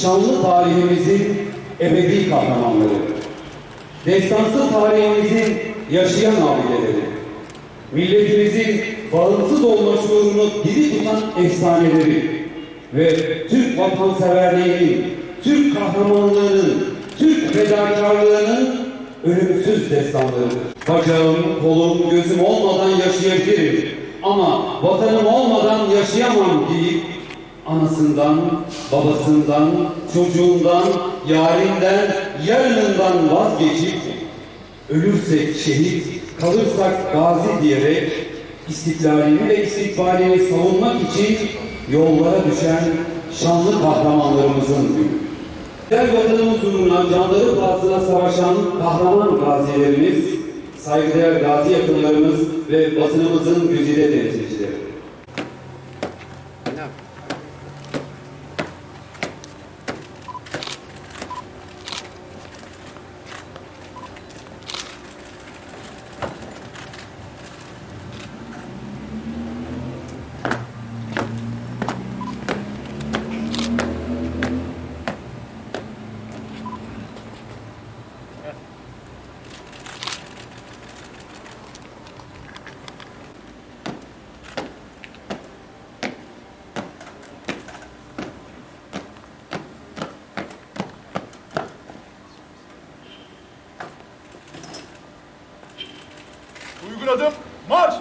şanlı tarihimizin ebedi kahramanları. Destansı tarihimizin yaşayan abideleri. Milletimizin bağımsız olma şuurunu diri tutan efsaneleri ve Türk vatanseverliğinin, Türk kahramanlığının, Türk fedakarlığının ölümsüz destanlarıdır. Bacağım, kolum, gözüm olmadan yaşayabilirim ama vatanım olmadan yaşayamam deyip anasından, babasından, çocuğundan, yarinden, yarınından vazgeçip ölürsek şehit, kalırsak gazi diyerek istiklalini ve istikbalini savunmak için yollara düşen şanlı kahramanlarımızın günü. Değer vatanımız uğruna canları pahasına savaşan kahraman gazilerimiz, saygıdeğer gazi yakınlarımız ve basınımızın güzide temsilcileri. Adım, marş!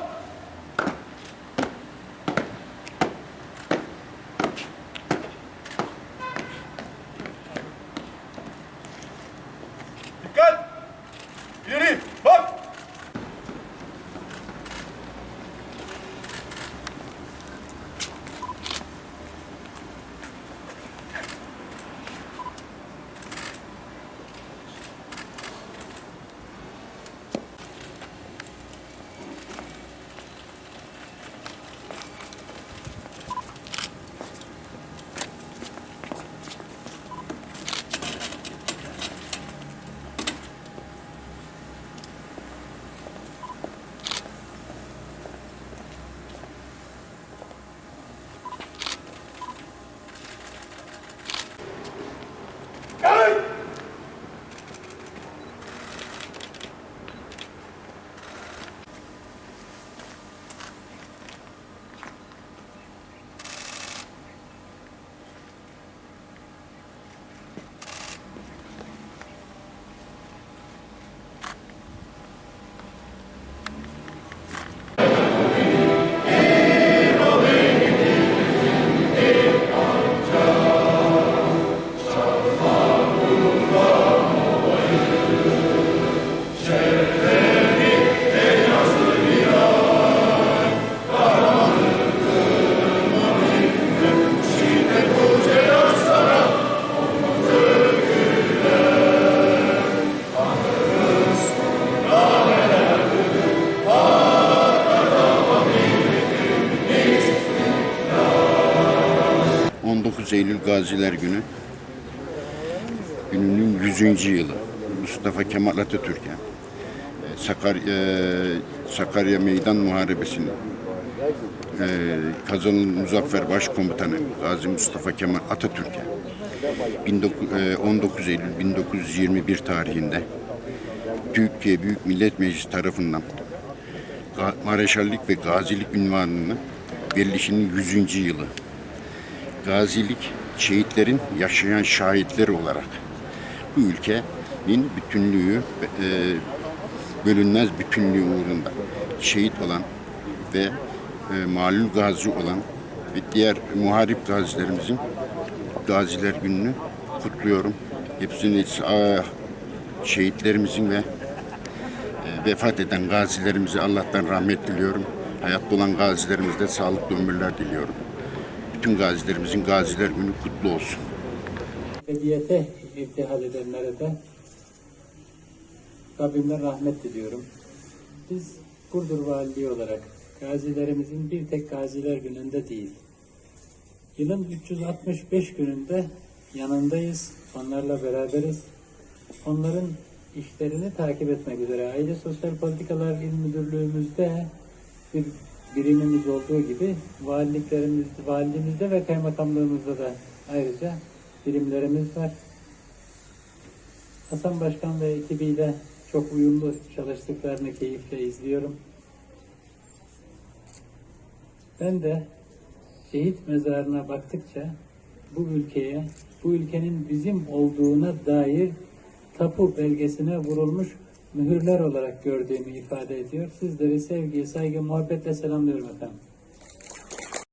19 Eylül Gaziler Günü gününün 100. yılı Mustafa Kemal Atatürk'e e, Sakarya, Meydan Muharebesi'nin e, kazanılan Muzaffer Başkomutanı Gazi Mustafa Kemal Atatürk'e 19 e, 19 Eylül 1921 tarihinde Türkiye Büyük Millet Meclisi tarafından Mareşallik ve Gazilik ünvanını verilişinin 100. yılı gazilik şehitlerin yaşayan şahitleri olarak bu ülkenin bütünlüğü e, bölünmez bütünlüğü uğrunda şehit olan ve e, malul gazi olan ve diğer muharip gazilerimizin gaziler gününü kutluyorum. Hepsini ah, şehitlerimizin ve e, vefat eden gazilerimize Allah'tan rahmet diliyorum. Hayatta olan gazilerimize sağlıklı ömürler diliyorum. Bütün gazilerimizin gaziler günü kutlu olsun. Ebediyete irtihal edenlere de Rabbimden rahmet diliyorum. Biz Burdur Valiliği olarak gazilerimizin bir tek gaziler gününde değil, yılın 365 gününde yanındayız, onlarla beraberiz. Onların işlerini takip etmek üzere Aile Sosyal Politikalar İl Müdürlüğümüzde bir birimimiz olduğu gibi valiliklerimizde, valiliğimizde ve kaymakamlığımızda da ayrıca birimlerimiz var. Hasan Başkan ve ekibiyle çok uyumlu çalıştıklarını keyifle izliyorum. Ben de şehit mezarına baktıkça bu ülkeye, bu ülkenin bizim olduğuna dair tapu belgesine vurulmuş mühürler olarak gördüğümü ifade ediyor. Sizleri sevgi, saygı, muhabbetle selamlıyorum efendim.